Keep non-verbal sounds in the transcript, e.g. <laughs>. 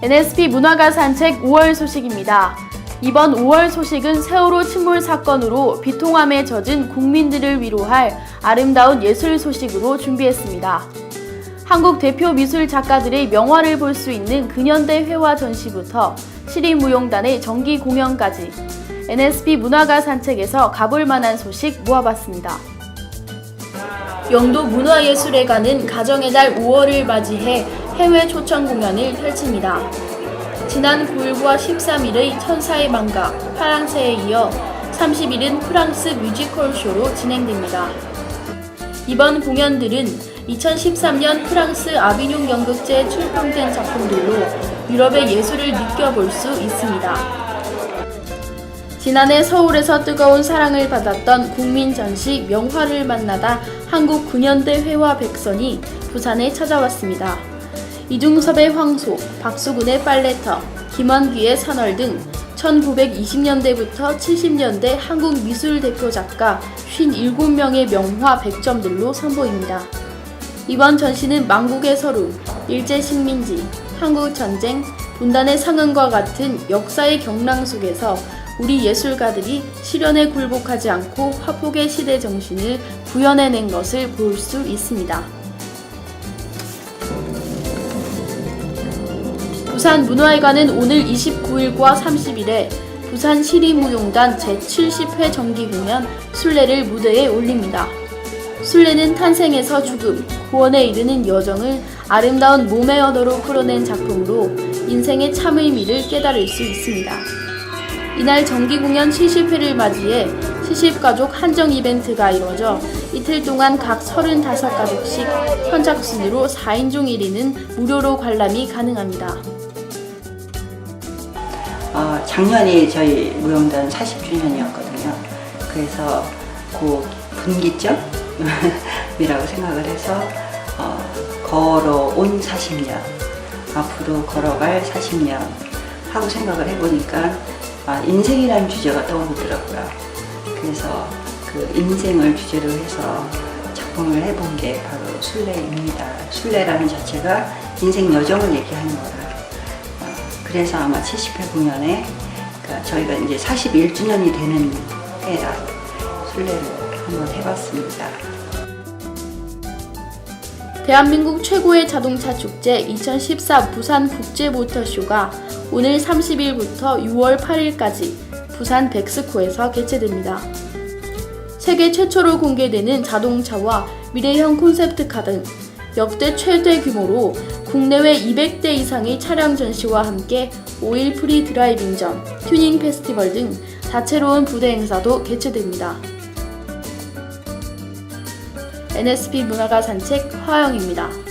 NSP 문화가 산책 5월 소식입니다. 이번 5월 소식은 세월호 침몰 사건으로 비통함에 젖은 국민들을 위로할 아름다운 예술 소식으로 준비했습니다. 한국 대표 미술 작가들의 명화를 볼 수 있는 근현대 회화 전시부터 시립무용단의 정기 공연까지 NSP 문화가 산책에서 가볼 만한 소식 모아봤습니다. 영도 문화예술회관은 가정의 달 5월을 맞이해 해외 초청 공연을 펼칩니다. 지난 9일과 13일의 천사의 망가, 파랑새에 이어 30일은 프랑스 뮤지컬 쇼로 진행됩니다. 이번 공연들은 2013년 프랑스 아비뇽 연극제에 출품된 작품들로 유럽의 예술을 느껴볼 수 있습니다. 지난해 서울에서 뜨거운 사랑을 받았던 국민 전시 명화를 만나다 한국 근현대 회화 백선이 부산에 찾아왔습니다. 이중섭의 황소, 박수근의 빨래터, 김원기의 산월 등 1920년대부터 70년대 한국 미술 대표 작가 57명의 명화 100점들로 선보입니다. 이번 전시는 망국의 서루, 일제 식민지, 한국 전쟁, 분단의 상흔과 같은 역사의 경랑 속에서 우리 예술가들이 시련에 굴복하지 않고 화폭의 시대 정신을 구현해낸 것을 볼 수 있습니다. 부산 문화회관은 오늘 29일과 30일에 부산 시립무용단 제70회 정기공연 순례를 무대에 올립니다. 순례는 탄생에서 죽음, 구원에 이르는 여정을 아름다운 몸의 언어로 풀어낸 작품으로 인생의 참 의미를 깨달을 수 있습니다. 이날 정기공연 70회를 맞이해 70가족 한정 이벤트가 이루어져 이틀 동안 각 35가족씩 선착순으로 4인중 1위는 무료로 관람이 가능합니다. 어, 작년이 저희 무용단 40주년이었거든요. 그래서 그 분기점이라고 <laughs> 생각을 해서 어, 걸어온 40년, 앞으로 걸어갈 40년 하고 생각을 해보니까 아, 인생이라는 주제가 떠오르더라고요. 그래서 그 인생을 주제로 해서 작품을 해본 게 바로 순례입니다. 순례라는 자체가 인생 여정을 얘기하는 거라. 어, 그래서 아마 70회 공연에 그러니까 저희가 이제 41주년이 되는 해라 순례를 한번 해봤습니다. 대한민국 최고의 자동차 축제 2014 부산 국제 모터쇼가 오늘 30일부터 6월 8일까지 부산 백스코에서 개최됩니다. 세계 최초로 공개되는 자동차와 미래형 콘셉트카 등 역대 최대 규모로 국내외 200대 이상의 차량 전시와 함께 오일 프리 드라이빙전, 튜닝 페스티벌 등 다채로운 부대 행사도 개최됩니다. NSP 문화가 산책 화영입니다.